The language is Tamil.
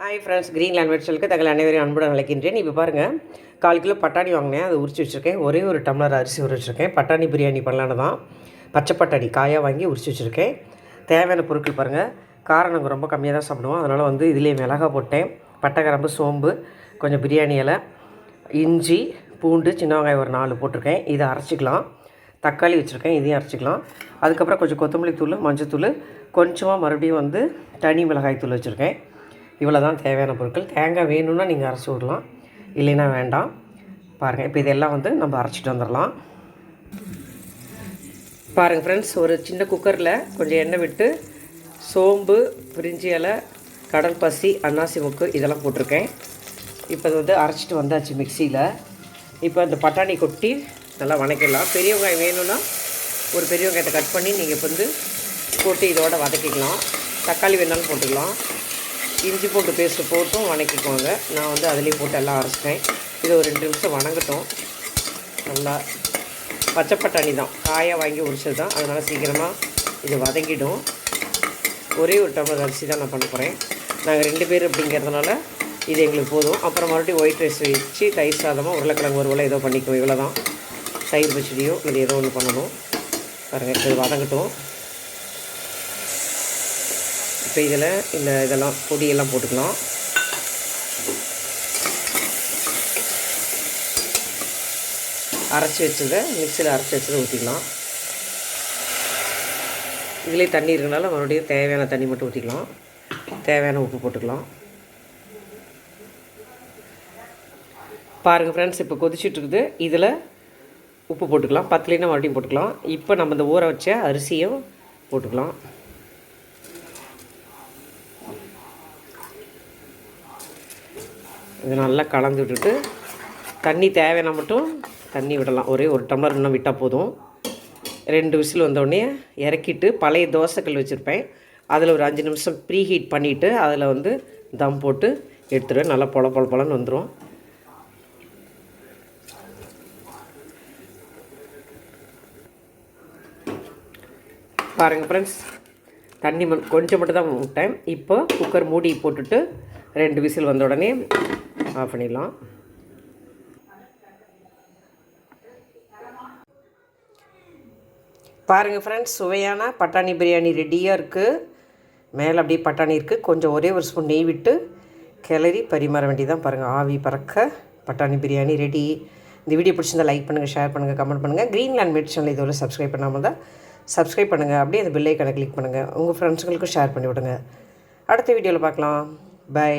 ஹாய் ஃப்ரெண்ட்ஸ் க்ரீன் லேண்ட்வேட்ஸலுக்கு தங்கள் அனைவரையும் அன்புடன் அழைக்கின்றேன். இப்போ பாருங்கள் கால் கிலோ பட்டாணி வாங்கினேன். அதை உரிச்சு வச்சுருக்கேன். ஒரே ஒரு டம்ளர் அரிசி உரி வச்சுருக்கேன். பட்டாணி பிரியாணி பண்ணலான்னு தான் பச்சை பட்டாணி காயாக வாங்கி உரிச்சு வச்சுருக்கேன். தேவையான பொருட்கள் பாருங்கள் காரம் நாங்கள் ரொம்ப கம்மியாக தான் சாப்பிடுவோம். அதனால் வந்து இதிலே மிளகா போட்டேன். பட்டை கிராம்பு சோம்பு கொஞ்சம் பிரியாணி இலை இஞ்சி பூண்டு சின்ன வெங்காயம் ஒரு நாலு போட்டிருக்கேன். இதை அரைச்சிக்கலாம். தக்காளி வச்சுருக்கேன். இதையும் அரைச்சிக்கலாம். அதுக்கப்புறம் கொஞ்சம் கொத்தமல்லி தூள் மஞ்சத்தூள் கொஞ்சமாக மறுபடியும் வந்து தனி மிளகாய் தூள் வச்சுருக்கேன். இவ்வளோ தான் தேவையான பொருட்கள். தேங்காய் வேணும்னா நீங்கள் அரைச்சி விடலாம். இல்லைன்னா வேண்டாம். பாருங்கள் இப்போ இதெல்லாம் வந்து நம்ம அரைச்சிட்டு வந்துடலாம். பாருங்கள் ஃப்ரெண்ட்ஸ் ஒரு சின்ன குக்கரில் கொஞ்சம் எண்ணெய் விட்டு சோம்பு பிரிஞ்சி இலை கடல் பசி அன்னாசி முக்கு இதெல்லாம் போட்டிருக்கேன். இப்போ இது வந்து அரைச்சிட்டு வந்தாச்சு மிக்சியில். இப்போ அந்த பட்டாணி கொட்டி நல்லா வதக்கிடலாம் பெரிய வெங்காயம் வேணும்னா ஒரு பெரிய வெங்காயத்தை கட் பண்ணி நீங்கள் இப்போ வந்து போட்டு இதோட வதக்கிக்கலாம். தக்காளி வேணாலும் போட்டுக்கலாம். இஞ்சி பூண்டு பேஸ்ட்டு போட்டும் வணக்கிக்குவாங்க நான் வந்து அதுலேயும் போட்டு எல்லாம் அரைச்சிட்டேன். இது ஒரு ரெண்டு நிமிஷம் வணங்கட்டும். நல்லா பச்சை பட்டாணி தான். காயாக வாங்கி உரிச்சது தான். அதனால் சீக்கிரமாக இது வதங்கிடும். ஒரே ஒரு டம்ளர் அரிசி தான் நான் பண்ண போகிறேன் நாங்கள் ரெண்டு பேர் அப்படிங்கிறதுனால இது எங்களுக்கு போதும். அப்புறம் மறுபடியும் ஒயிட் ரைஸ் வச்சு தயிர் சாதமாக உருளைக்கிழங்கு ஒரு ஏதோ பண்ணிக்குவோம். இவ்வளோ தான் தயிர் பச்சடியோ இது ஏதோ ஒன்று பண்ணணும். பாருங்கள் இது வதங்கட்டும். இப்போ இதில் இந்த இதெல்லாம் பொடியெல்லாம் போட்டுக்கலாம். அரைச்சி வச்சதை மிக்சியில் அரைச்சி வச்சதை ஊற்றிக்கலாம் இதிலே தண்ணி இருக்கனால மறுபடியும் தேவையான தண்ணி மட்டும் ஊற்றிக்கலாம் தேவையான உப்பு போட்டுக்கலாம். பாருங்கள் ஃப்ரெண்ட்ஸ் இப்போ கொதிச்சுட்ருக்குது இதில் உப்பு போட்டுக்கலாம். பத்துலேனா மறுபடியும் போட்டுக்கலாம். இப்போ நம்ம இந்த ஊற வச்ச அரிசியும் போட்டுக்கலாம். இது நல்லா கலந்து விட்டுட்டு தண்ணி தேவையான மட்டும் தண்ணி விடலாம். ஒரே ஒரு டம்ளர் இன்னும் விட்டால் போதும். ரெண்டு விசில் வந்தோடனே இறக்கிட்டு பழைய தோசைக்கல் வச்சுருப்பேன். அதில் ஒரு அஞ்சு நிமிஷம் ப்ரீ ஹீட் பண்ணிவிட்டு அதில் வந்து தம் போட்டு எடுத்துருவேன். நல்லா பொல பொல பொலன்னு வந்துடும் பாருங்கள் ஃப்ரெண்ட்ஸ் தண்ணி கொஞ்சம் மட்டும் தான் விட்டேன் இப்போ குக்கர் மூடி போட்டுட்டு ரெண்டு விசில் வந்த உடனே ஆஃப் பண்ணிடலாம். பாருங்கள் ஃப்ரெண்ட்ஸ் சுவையான பட்டாணி பிரியாணி ரெடியாக இருக்குது மேலே அப்படியே பட்டாணி இருக்குது கொஞ்சம் ஒரே ஒரு ஸ்பூன் நெய் விட்டு கிளறி பரிமாற வேண்டியதான் பாருங்கள் ஆவி பறக்க பட்டாணி பிரியாணி ரெடி இந்த வீடியோ பிடிச்சிருந்தால் லைக் பண்ணுங்கள் ஷேர் பண்ணுங்கள் கமெண்ட் பண்ணுங்கள் க்ரீன்லேண்ட் லேண்ட் சேனல் இதோட சப்ஸ்கிரைப் பண்ணாமல் தான் சப்ஸ்கிரைப் பண்ணுங்கள் அப்படியே அந்த பெல்லைக்கனை கிளிக் பண்ணுங்கள் உங்கள் ஃப்ரெண்ட்ஸுங்களுக்கும் ஷேர் பண்ணி விடுங்க. அடுத்த வீடியோவில் பார்க்கலாம். பை